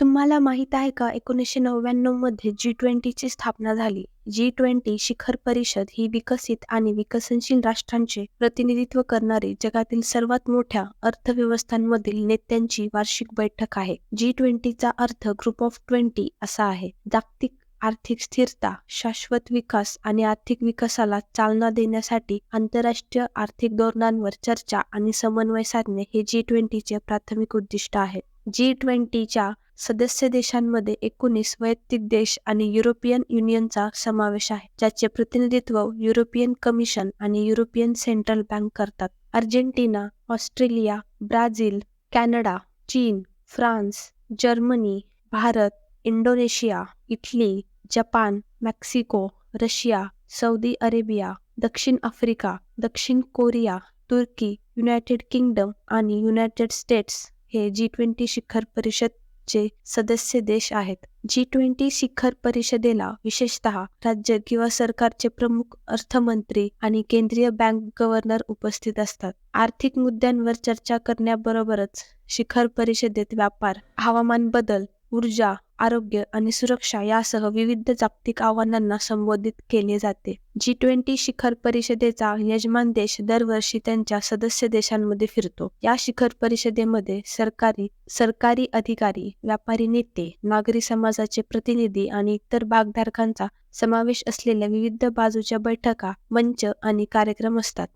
तुम्हाला माहीत आहे का एकोणीसशे नव्याण्णवमध्ये जी ट्वेंटीची स्थापना झाली. जी ट्वेंटी शिखर परिषद ही विकसित आणि विकसनशील राष्ट्रांचे प्रतिनिधित्व करणारी जगातील सर्वात मोठ्या अर्थव्यवस्थांमधील नेत्यांची वार्षिक बैठक आहे. जी ट्वेंटीचा अर्थ ग्रुप ऑफ ट्वेंटी असा आहे. जागतिक आर्थिक स्थिरता, शाश्वत विकास आणि आर्थिक विकासाला चालना देण्यासाठी आंतरराष्ट्रीय आर्थिक धोरणांवर चर्चा आणि समन्वय साधणे हे जी ट्वेंटीचे प्राथमिक उद्दिष्ट आहे. जी ट्वेंटीच्या सदस्य देशांमध्ये एकोणीस वैयक्तिक देश आणि युरोपियन युनियनचा समावेश आहे, ज्याचे प्रतिनिधित्व युरोपियन कमिशन आणि युरोपियन सेंट्रल बँक करतात. अर्जेंटिना, ऑस्ट्रेलिया, ब्राझील, कॅनडा, चीन, France, Germany, Bharat, Indonesia, Italy, Japan, Mexico, Russia, Saudi Arabia, दक्षिण आफ्रिका, दक्षिण कोरिया, तुर्की, युनायटेड किंगडम आणि युनायटेड स्टेट्स हे जी ट्वेंटी शिखर परिषद चे सदस्य देश आहेत. जी ट्वेंटी शिखर परिषदेला विशेषतः राज्य किंवा सरकारचे प्रमुख अर्थमंत्री आणि केंद्रीय बँक गव्हर्नर उपस्थित असतात. आर्थिक मुद्द्यांवर चर्चा करण्याबरोबरच शिखर परिषदेत व्यापार, हवामान बदल, ऊर्जा, आरोग्य आणि सुरक्षा यासह विविध जागतिक आव्हानांना संबोधित केले जाते. जी ट्वेंटी शिखर परिषदेचा यजमान देश दरवर्षी त्यांच्या सदस्य देशांमध्ये फिरतो. या शिखर परिषदेमध्ये सरकारी सरकारी अधिकारी, व्यापारी नेते, नागरी समाजाचे प्रतिनिधी आणि इतर भागधारकांचा समावेश असलेल्या विविध बाजूच्या बैठका, मंच आणि कार्यक्रम असतात.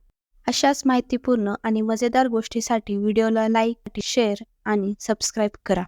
अशाच माहितीपूर्ण आणि मजेदार गोष्टीसाठी व्हिडिओला लाईक, शेअर आणि सबस्क्राईब करा.